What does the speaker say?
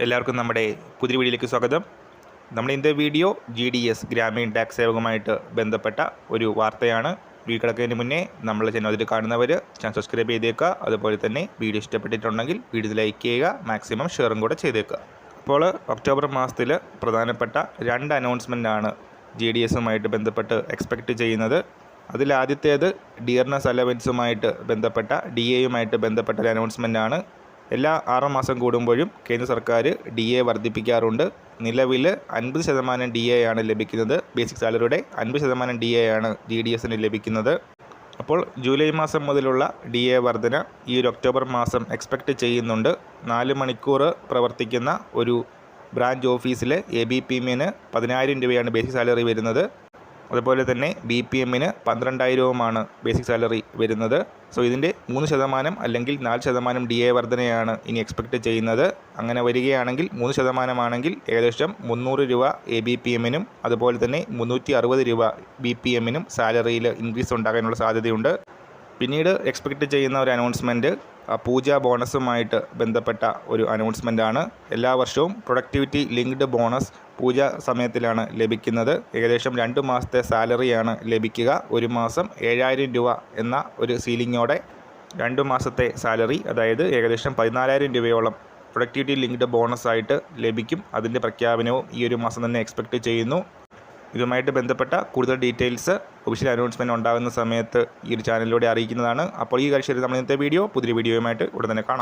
എല്ലാവർക്കും നമ്മുടെ പുതിയ വീഡിയോയിലേക്ക് സ്വാഗതം. നമ്മൾ ഇന്നത്തെ video G D S Grameen tax സേവകമായിട്ട് ബന്ധപ്പെട്ട ഒരു വാർത്തയാണ്. വീ കിടക്കുന്നതിന് മുന്നേ നമ്മൾ ചാനൽ അതിൽ കാണുന്നവർ ചാനൽ സബ്സ്ക്രൈബ് ചെയ്തേക്കുക. അതുപോലെ തന്നെ വീഡിയോ ഇഷ്ടപ്പെട്ടിട്ടുണ്ടെങ്കിൽ വീഡിയോ ലൈക്ക് ചെയ്യുക മാക്സിമം ഷെയറും കൂടെ ചെയ്തേക്കുക. അപ്പോൾ ഒക്ടോബർ മാസത്തിൽ പ്രധാനപ്പെട്ട രണ്ട് അനൗൺസ്മെന്റാണ് ജി ഡി എസുമായിട്ട് ബന്ധപ്പെട്ട് എക്സ്പെക്റ്റ് ചെയ്യുന്നത്. അതിൽ ആദ്യത്തേത് ഡിയർനെസ് അലവൻസുമായിട്ട് ബന്ധപ്പെട്ട ഡി എയുമായിട്ട് ബന്ധപ്പെട്ട ഒരു അനൗൺസ്മെന്റാണ് എല്ലാ ആറ് മാസം കൂടുമ്പോഴും കേന്ദ്ര സർക്കാർ ഡി എ വർദ്ധിപ്പിക്കാറുണ്ട്. നിലവിൽ അൻപത് ശതമാനം ഡി എ ആണ് ലഭിക്കുന്നത്. ബേസിക് സാലറിയുടെ അൻപത് ശതമാനം ഡി എ ആണ് ജി ഡി എസിന് ലഭിക്കുന്നത്. അപ്പോൾ ജൂലൈ മാസം മുതലുള്ള ഡി എ വർധന ഈ ഒരു ഒക്ടോബർ മാസം എക്സ്പെക്റ്റ് ചെയ്യുന്നുണ്ട്. നാല് മണിക്കൂർ പ്രവർത്തിക്കുന്ന ഒരു ബ്രാഞ്ച് ഓഫീസിലെ എ ബി പി എമ്മിന് പതിനായിരം രൂപയാണ് ബേസിക് സാലറി വരുന്നത്. അതുപോലെ തന്നെ ബി പി എമ്മിന് പന്ത്രണ്ടായിരവുമാണ് ബേസിക് സാലറി വരുന്നത്. സോ ഇതിന്റെ മൂന്ന് ശതമാനം അല്ലെങ്കിൽ നാല് ശതമാനം ഡി എ വർധനയാണ് ഇനി എക്സ്പെക്റ്റ് ചെയ്യുന്നത്. അങ്ങനെ വരികയാണെങ്കിൽ മൂന്ന് ശതമാനമാണെങ്കിൽ ഏകദേശം മുന്നൂറ് രൂപ എ ബി പി എമ്മിനും അതുപോലെ തന്നെ മുന്നൂറ്റി അറുപത് രൂപ ബി പി എമ്മിനും സാലറിയിൽ ഇൻക്രീസ് ഉണ്ടാകാനുള്ള സാധ്യതയുണ്ട്. പിന്നീട് എക്സ്പെക്റ്റ് ചെയ്യുന്ന ഒരു അനൗൺസ്മെന്റ് പൂജ ബോണസുമായിട്ട് ബന്ധപ്പെട്ട ഒരു അനൗൺസ്മെന്റ് ആണ്. എല്ലാ വർഷവും പ്രൊഡക്ടിവിറ്റി ലിങ്ക്ഡ് ബോണസ് പൂജ സമയത്തിലാണ് ലഭിക്കുന്നത്. ഏകദേശം രണ്ട് മാസത്തെ സാലറിയാണ് ലഭിക്കുക. ഒരു മാസം ഏഴായിരം രൂപ എന്ന ഒരു സീലിങ്ങോടെ രണ്ട് മാസത്തെ സാലറി അതായത് ഏകദേശം പതിനാലായിരം രൂപയോളം പ്രൊഡക്ടിവിറ്റി ലിങ്ക്ഡ് ബോണസ് ആയിട്ട് ലഭിക്കും. അതിന്റെ പ്രഖ്യാപനവും ഈ ഒരു മാസം തന്നെ എക്സ്പെക്റ്റ് ചെയ്യുന്നു. ഇതുമായിട്ട് ബന്ധപ്പെട്ട കൂടുതൽ ഡീറ്റെയിൽസ് ഒഫീഷ്യൽ അനൗൺസ്മെന്റ് ഉണ്ടാകുന്ന സമയത്ത് ഈ ഒരു ചാനലിലൂടെ അറിയിക്കുന്നതാണ്. അപ്പോൾ ഈ കാഴ്ചയിൽ നമ്മൾ ഇന്നത്തെ വീഡിയോ പുതിയ വീഡിയോയുമായിട്ട് ഉടൻ തന്നെ കാണാം.